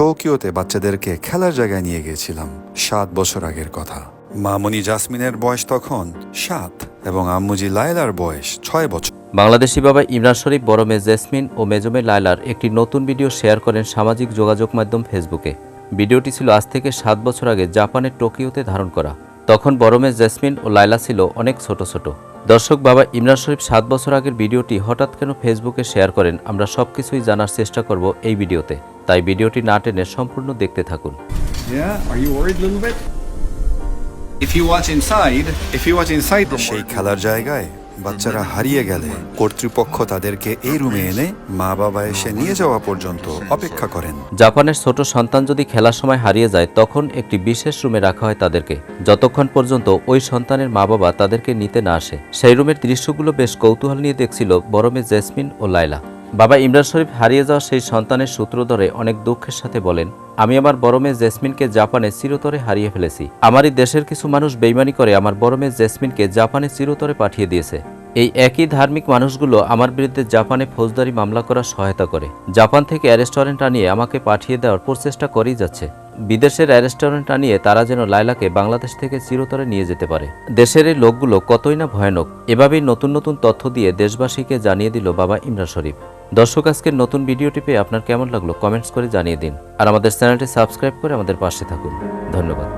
টোকিওতে বাচ্চাদেরকে খেলার জায়গায় নিয়ে গিয়েছিলাম সাত বছর আগের কথা। মামনি জাসমিনের বয়স তখন সাত এবং আম্মুজি লায়লার বয়স ছয় বছর। বাংলাদেশি বাবা ইমরান শরীফ, বড় মেয়ে জেসমিন ও মেজমে লায়লার একটি নতুন ভিডিও শেয়ার করেন সামাজিক যোগাযোগ মাধ্যম ফেসবুকে। ভিডিওটি ছিল আজ থেকে সাত বছর আগে জাপানের টোকিওতে ধারণ করা। তখন বড় মেয়ে জেসমিন ও লায়লা ছিল অনেক ছোট ছোট। দর্শক বাবা ইমরান শরীফ সাত বছর আগের ভিডিওটি হঠাৎ কেন ফেসবুকে শেয়ার করেন? আমরা সব কিছুই জানার চেষ্টা করব এই ভিডিওতে। তাই ভিডিওটি না টেনে সম্পূর্ণ দেখতে থাকুন। সেই খেলার জায়গায় বাচ্চারা হারিয়ে গেলে কর্তৃপক্ষ তাদেরকে এই রুমে এনে মা বাবা এসে নিয়ে যাওয়া পর্যন্ত অপেক্ষা করেন। জাপানের ছোট সন্তান যদি খেলার সময় হারিয়ে যায়, তখন একটি বিশেষ রুমে রাখা হয় তাদেরকে। যতক্ষণ পর্যন্ত ওই সন্তানের মা বাবা তাদেরকে নিতে না আসে, সেই রুমের দৃশ্যগুলো বেশ কৌতূহল নিয়ে দেখছিল বরমে জেসমিন ও লাইলা বাবা ইমরান শরীফ হারিয়ে যাওয়া সেই সন্তানের সূত্র ধরে অনেক দুঃখের সাথে বলেন, আমি আমার বড় মেয়ে জেসমিনকে জাপানে চিরতরে হারিয়ে ফেলেছি। আমারই দেশের কিছু মানুষ বেইমানি করে আমার বড় মেয়ে জেসমিনকে জাপানে চিরতরে পাঠিয়ে দিয়েছে। এই একই ধার্মিক মানুষগুলো আমার বিরুদ্ধে জাপানে ফৌজদারি মামলা করার সহায়তা করে। জাপান থেকে রেস্টুরেন্ট আনিয়ে আমাকে পাঠিয়ে দেওয়ার প্রচেষ্টা করেই যাচ্ছে। বিদেশের রেস্টুরেন্ট আনিয়ে তারা যেন লাইলাকে বাংলাদেশ থেকে চিরতরে নিয়ে যেতে পারে। দেশের এই লোকগুলো কতই না ভয়ানক। এভাবেই নতুন নতুন তথ্য দিয়ে দেশবাসীকে জানিয়ে দিল বাবা ইমরান শরীফ। দর্শক, আজকের নতুন ভিডিওটি পেয়ে আপনার কেমন লাগল কমেন্টস করে জানিয়ে দিন। আর আমাদের চ্যানেলটি সাবস্ক্রাইব করে আমাদের পাশে থাকুন। ধন্যবাদ।